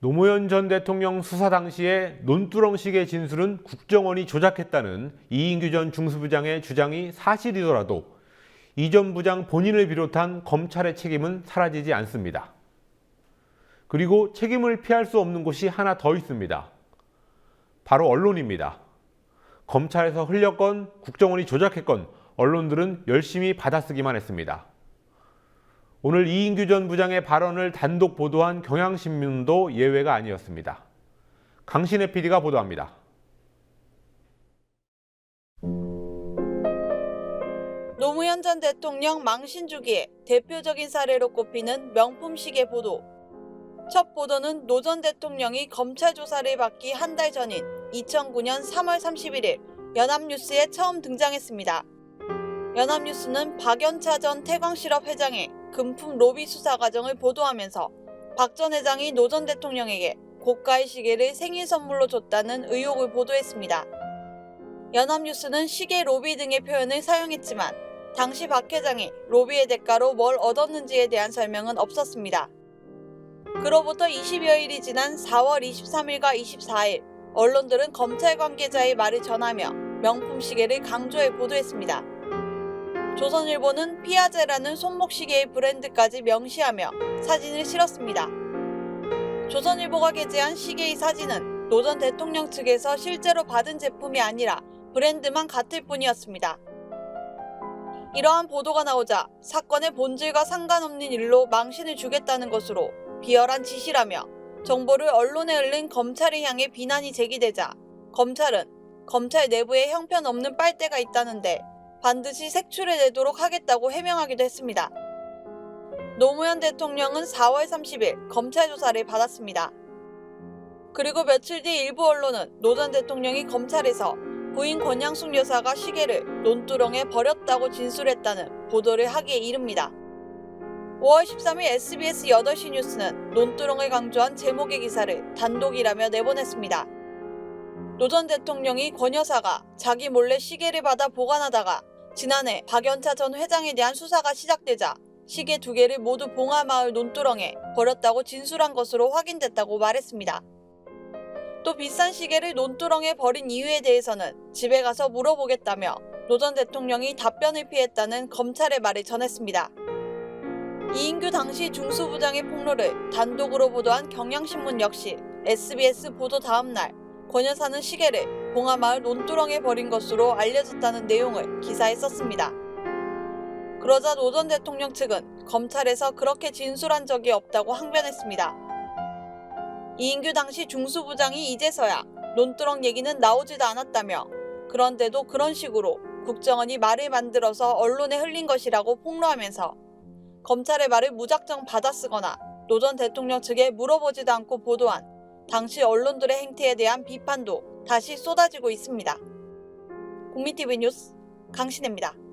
노무현 전 대통령 수사 당시에 논두렁식의 진술은 국정원이 조작했다는 이인규 전 중수부장의 주장이 사실이더라도 이 전 부장 본인을 비롯한 검찰의 책임은 사라지지 않습니다. 그리고 책임을 피할 수 없는 곳이 하나 더 있습니다. 바로 언론입니다. 검찰에서 흘렸건 국정원이 조작했건 언론들은 열심히 받아쓰기만 했습니다. 오늘 이인규 전 부장의 발언을 단독 보도한 경향신문도 예외가 아니었습니다. 강신혜 PD가 보도합니다. 노무현 전 대통령 망신 주기의 대표적인 사례로 꼽히는 명품 시계 보도. 첫 보도는 노 전 대통령이 검찰 조사를 받기 한 달 전인 2009년 3월 31일 연합뉴스에 처음 등장했습니다. 연합뉴스는 박연차 전 태광실업 회장의 금품 로비 수사 과정을 보도하면서 박 전 회장이 노 전 대통령에게 고가의 시계를 생일 선물로 줬다는 의혹을 보도했습니다. 연합뉴스는 시계 로비 등의 표현을 사용했지만 당시 박 회장이 로비의 대가로 뭘 얻었는지에 대한 설명은 없었습니다. 그로부터 20여일이 지난 4월 23일과 24일 언론들은 검찰 관계자의 말을 전하며 명품 시계를 강조해 보도했습니다. 조선일보는 피아제라는 손목시계의 브랜드까지 명시하며 사진을 실었습니다. 조선일보가 게재한 시계의 사진은 노 전 대통령 측에서 실제로 받은 제품이 아니라 브랜드만 같을 뿐이었습니다. 이러한 보도가 나오자 사건의 본질과 상관없는 일로 망신을 주겠다는 것으로 비열한 지시라며 정보를 언론에 흘린 검찰을 향해 비난이 제기되자 검찰은 검찰 내부에 형편없는 빨대가 있다는데 반드시 색출해 내도록 하겠다고 해명하기도 했습니다. 노무현 대통령은 4월 30일 검찰 조사를 받았습니다. 그리고 며칠 뒤 일부 언론은 노 전 대통령이 검찰에서 부인 권양숙 여사가 시계를 논두렁에 버렸다고 진술했다는 보도를 하기에 이릅니다. 5월 13일 SBS 8시 뉴스는 논두렁을 강조한 제목의 기사를 단독이라며 내보냈습니다. 노 전 대통령이 권 여사가 자기 몰래 시계를 받아 보관하다가 지난해 박연차 전 회장에 대한 수사가 시작되자 시계 두 개를 모두 봉화마을 논두렁에 버렸다고 진술한 것으로 확인됐다고 말했습니다. 또 비싼 시계를 논두렁에 버린 이유에 대해서는 집에 가서 물어보겠다며 노 전 대통령이 답변을 피했다는 검찰의 말을 전했습니다. 이인규 당시 중수부장의 폭로를 단독으로 보도한 경향신문 역시 SBS 보도 다음날 권 여사는 시계를 봉화마을 논두렁에 버린 것으로 알려졌다는 내용을 기사에 썼습니다. 그러자 노 전 대통령 측은 검찰에서 그렇게 진술한 적이 없다고 항변했습니다. 이인규 당시 중수부장이 이제서야 논두렁 얘기는 나오지도 않았다며 그런데도 그런 식으로 국정원이 말을 만들어서 언론에 흘린 것이라고 폭로하면서 검찰의 말을 무작정 받아쓰거나 노 전 대통령 측에 물어보지도 않고 보도한 당시 언론들의 행태에 대한 비판도 다시 쏟아지고 있습니다. 국민TV 뉴스 강신혜입니다.